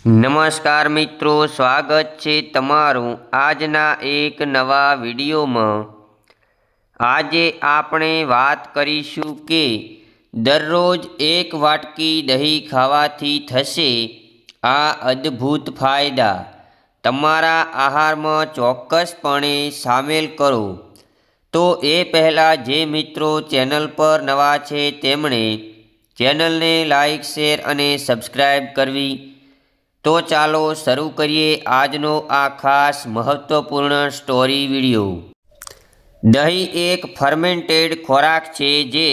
નમસ્કાર મિત્રો, સ્વાગત છે તમારું આજના એક નવા વિડીયોમાં. આજે આપણે વાત કરીશું કે દરરોજ એક વાટકી દહીં ખાવાથી થશે આ અદ્ભુત ફાયદા. તમારા આહારમાં ચોક્કસપણે સામેલ કરો. તો એ પહેલાં જે મિત્રો ચેનલ પર નવા છે, તેમણે ચેનલને લાઇક શેર અને સબસ્ક્રાઈબ કરવી તો ચાલો શરૂ કરીએ આજનો આ ખાસ મહત્વપૂર્ણ સ્ટોરી વીડિયો દહીં એક ફર્મેન્ટેડ ખોરાક છે જે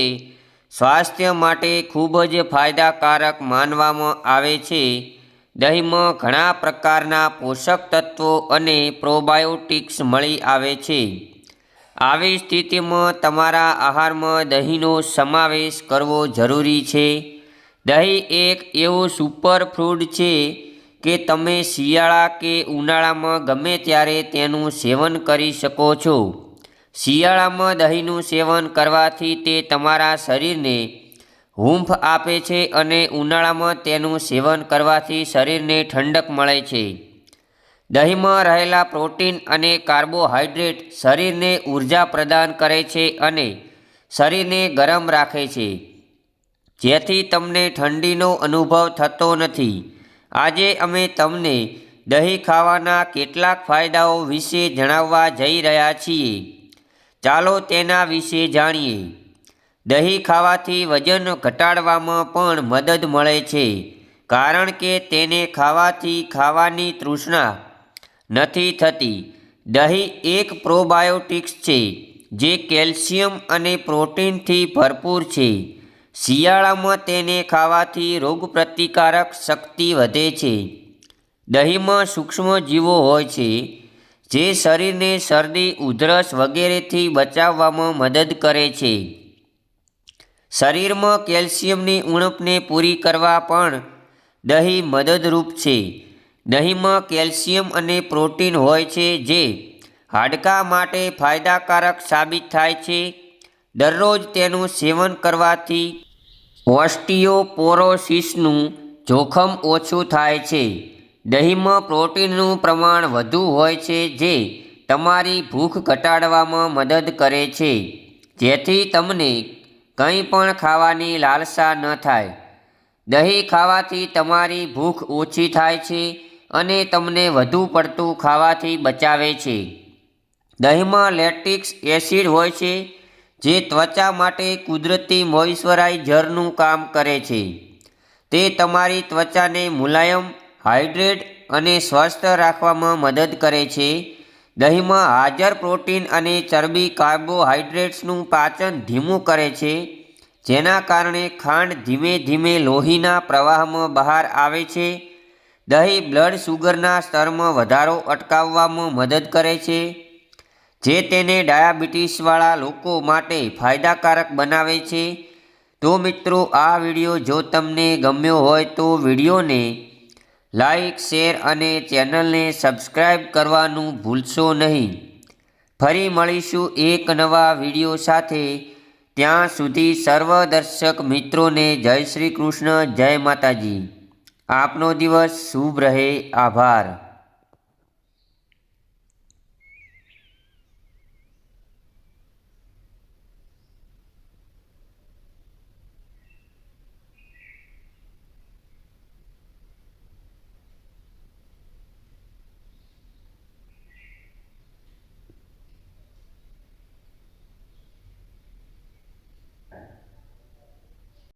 સ્વાસ્થ્ય માટે ખૂબ જ ફાયદાકારક માનવામાં આવે છે. દહીંમાં ઘણા પ્રકારના પોષક તત્વો અને પ્રોબાયોટિક્સ મળી આવે છે. આવી સ્થિતિમાં તમારા આહારમાં દહીંનો સમાવેશ કરવો જરૂરી છે. દહીં એક એવું સુપર ફૂડ છે કે તમે શિયાળા કે ઉનાળામાં ગમે ત્યારે તેનું સેવન કરી શકો છો. શિયાળામાં દહીંનું સેવન કરવાથી તે તમારા શરીરને હૂંફ આપે છે અને ઉનાળામાં તેનું સેવન કરવાથી શરીરને ઠંડક મળે છે. દહીંમાં રહેલા પ્રોટીન અને કાર્બોહાઈડ્રેટ શરીરને ઊર્જા પ્રદાન કરે છે અને શરીરને ગરમ રાખે છે. જેથી તમને ઠંડીનો અનુભવ થતો નથી. આજે અમે તમને દહીં ખાવાના કેટલાક ફાયદાઓ વિશે જણાવવા જઈ રહ્યા છીએ. ચાલો તેના વિશે જાણીએ. દહીં ખાવાથી વજન ઘટાડવામાં પણ મદદ મળે છે, કારણ કે તેને ખાવાથી ખાવાની તૃષ્ણા નથી થતી. દહીં એક પ્રોબાયોટિક્સ છે, જે કેલ્શિયમ અને પ્રોટીનથી ભરપૂર છે. શિયાળામાં તેને ખાવાથી રોગપ્રતિકારક શક્તિ વધે છે. દહીંમાં સૂક્ષ્મ જીવો હોય છે, જે શરીરને શરદી, ઉધરસ વગેરેથી બચાવવામાં મદદ કરે છે. શરીરમાં કેલ્શિયમની ઉણપને પૂરી કરવા પણ દહીં મદદરૂપ છે. દહીંમાં કેલ્શિયમ અને પ્રોટીન હોય છે, જે હાડકાં માટે ફાયદાકારક સાબિત થાય છે. દરરોજ તેનું સેવન કરવાથી ઓસ્ટિયોપોરોસિસનું જોખમ ઓછું થાય છે. દહીંમાં પ્રોટીનનું પ્રમાણ વધુ હોય છે જે તમારી ભૂખ ઘટાડવામાં મદદ કરે છે. જેથી તમને કંઈ પણ ખાવાની લાલસા ન થાય. દહીં ખાવાથી તમારી ભૂખ ઓછી થાય છે અને તમને વધુ પડતું ખાવાથી બચાવે છે. દહીંમાં લેક્ટિક્સ એસિડ હોય છે જે ત્વચા માટે કુદરતી મોઇશ્ચરાઇઝરનું કામ કરે છે. તે તમારી ત્વચાને મુલાયમ, હાઇડ્રેટ અને સ્વસ્થ રાખવામાં મદદ કરે છે. દહીંમાં હાજર પ્રોટીન અને ચરબી કાર્બોહાઈડ્રેટ્સનું પાચન ધીમું કરે છે, જેના કારણે ખાંડ ધીમે ધીમે લોહીના પ્રવાહમાં બહાર આવે છે. દહીં બ્લડ શુગરના સ્તરમાં વધારો અટકાવવામાં મદદ કરે છે. જે તેને ડાયાબિટીસવાળા લોકો માટે ફાયદાકારક બનાવે છે. તો મિત્રો, આ વીડિયો જો તમને ગમ્યો હોય તો વિડીયોને લાઈક, શેર અને ચેનલને સબસ્ક્રાઈબ કરવાનું ભૂલશો નહીં. ફરી મળીશું એક નવા વીડિયો સાથે. ત્યાં સુધી સર્વ દર્શક મિત્રોને જય શ્રી કૃષ્ણ, જય માતાજી. આપનો દિવસ શુભ રહે. આભાર.